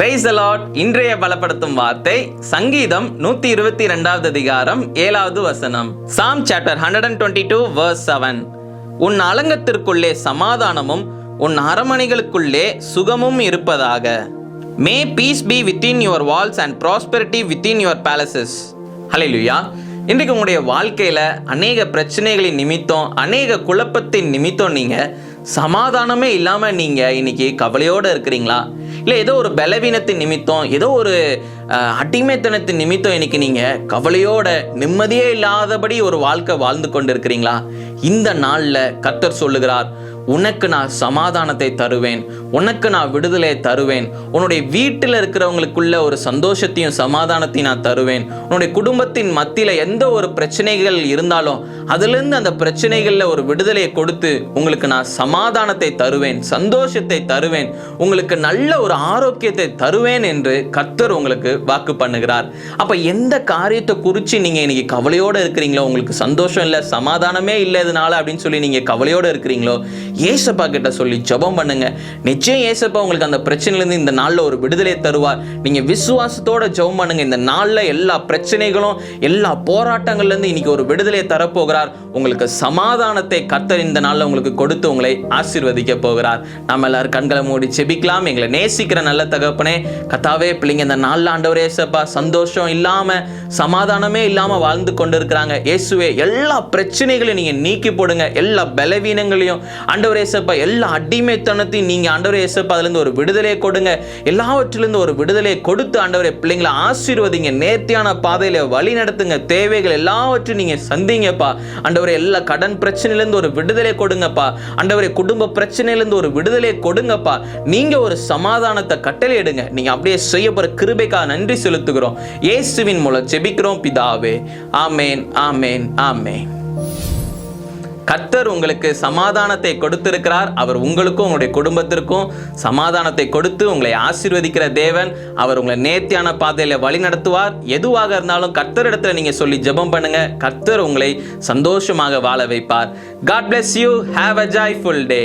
Price allot இன்றைய பலப்படுத்தும் வார்த்தை சங்கீதம் நூத்தி இருபத்தி இரண்டாவது அதிகாரம் ஏழாவது வசனம். Psalm chapter hundred and twenty two verse seven உன் அலங்கத்திற்குள்ளே சமாதானமும் உன் அரமனைகளுக்குள்ளே சுகமும் இருப்பதாக. May peace be within your walls and prosperity within your palaces லுயா இன்றைக்கு உங்களுடைய வாழ்க்கையில் அநேக பிரச்சனைகளின் நிமித்தம் அநேக குழப்பத்தின் நிமித்தம் நீங்கள் சமாதானமே இல்லாமல் நீங்கள் இன்னைக்கு கவலையோடு இருக்கிறீங்களா? இல்லை ஏதோ ஒரு பலவீனத்தின் நிமித்தம் ஏதோ ஒரு அடிமைத்தனத்தின் நிமித்தம் இன்னைக்கு நீங்கள் கவலையோட நிம்மதியே இல்லாதபடி ஒரு வாழ்க்கை வாழ்ந்து கொண்டு இருக்கிறீங்களா இந்த நாளில் கர்த்தர் சொல்லுகிறார் உனக்கு நான் சமாதானத்தை தருவேன் உனக்கு நான் விடுதலை தருவேன் உன்னுடைய வீட்டில் இருக்கிறவங்களுக்குள்ள ஒரு சந்தோஷத்தையும் சமாதானத்தையும் நான் தருவேன் உன்னுடைய குடும்பத்தின் மத்தியில் எந்த ஒரு பிரச்சனைகள் இருந்தாலும் அதுலேருந்து அந்த பிரச்சனைகளில் ஒரு விடுதலையை கொடுத்து உங்களுக்கு நான் சமாதானத்தை தருவேன் சந்தோஷத்தை தருவேன் உங்களுக்கு நல்ல ஒரு ஆரோக்கியத்தை தருவேன் என்று கர்த்தர் உங்களுக்கு வாக்கு பண்ணுகிறார். அப்போ எந்த காரியத்தை குறித்து நீங்கள் இன்னைக்கு கவலையோடு இருக்கிறீங்களோ உங்களுக்கு சந்தோஷம் இல்லை சமாதானமே இல்லை இருக்கிறதுனால அப்படின்னு சொல்லி நீங்கள் கவலையோடு இருக்கிறீங்களோ ஏசப்பா கிட்ட சொல்லி ஜெபம் பண்ணுங்க. நிச்சயம் ஏசப்பா உங்களுக்கு அந்த பிரச்சனையிலேருந்து இந்த நாளில் ஒரு விடுதலை தருவார். நீங்கள் விசுவாசத்தோட ஜெபம் பண்ணுங்க. இந்த நாளில் எல்லா பிரச்சனைகளும் எல்லா போராட்டங்கள்லேருந்து இன்னைக்கு ஒரு விடுதலையை தரப்போகிறார். உங்களுக்கு சமாதானத்தை கத்தர் இந்த நாளில் உங்களுக்கு கொடுத்து உங்களை ஆசீர்வதிக்க போகிறார். நம்ம எல்லாரும் கண்களை மூடி செபிக்கலாம் எங்களை நேசிக்கிற நல்ல தகப்பனே கத்தாவே பிள்ளைங்க இந்த நாளில் ஆண்டவரே ஏசப்பா சந்தோஷம் இல்லாமல் சமாதானமே இல்லாமல் வாழ்ந்து கொண்டு இருக்கிறாங்க இயேசுவே எல்லா பிரச்சனைகளையும் நீங்கள் நீக்கி போடுங்க. எல்லா பலவீனங்களையும் ஆண்டவர் ஏசப்பா எல்லா அடிமைத்தனத்தையும் நீங்கள் ஆண்டவர் ஏசப்பா அதுலேருந்து ஒரு விடுதலையை கொடுங்க. எல்லாவற்றிலிருந்து ஒரு விடுதலையை கொடுத்து ஆண்டவரை பிள்ளைங்களை ஆசீர்வதிங்க. நேர்த்தியான பாதையில் வழி நடத்துங்க. தேவைகள் எல்லாவற்றையும் நீங்கள் சந்திங்கப்பா. ஆண்டவரை எல்லா கடன் பிரச்சனையிலேருந்து ஒரு விடுதலை கொடுங்கப்பா. ஆண்டவரை குடும்ப பிரச்சனையிலேருந்து ஒரு விடுதலையை கொடுங்கப்பா. நீங்கள் ஒரு சமாதானத்தை கட்டளையிடுங்க நீங்கள் அப்படியே செய்ய போகிற கிருபைக்காக நன்றி செலுத்துகிறோம். இயேசுவின் மூலம் ஜெபிக்கிறோம் பிதாவே. ஆமேன் ஆமேன் ஆமேன். கர்த்தர் உங்களுக்கு சமாதானத்தை கொடுத்திருக்கிறார். அவர் உங்களுக்கும் உங்களுடைய குடும்பத்திற்கும் சமாதானத்தை கொடுத்து உங்களை ஆசீர்வதிக்கிற தேவன். அவர் உங்களை நேர்த்தியான பாதையில் வழி நடத்துவார். எதுவாக இருந்தாலும் கர்த்தரிடத்துல நீங்கள் சொல்லி ஜெபம் பண்ணுங்க. கர்த்தர் உங்களை சந்தோஷமாக வாழ வைப்பார். God bless you have a joyful day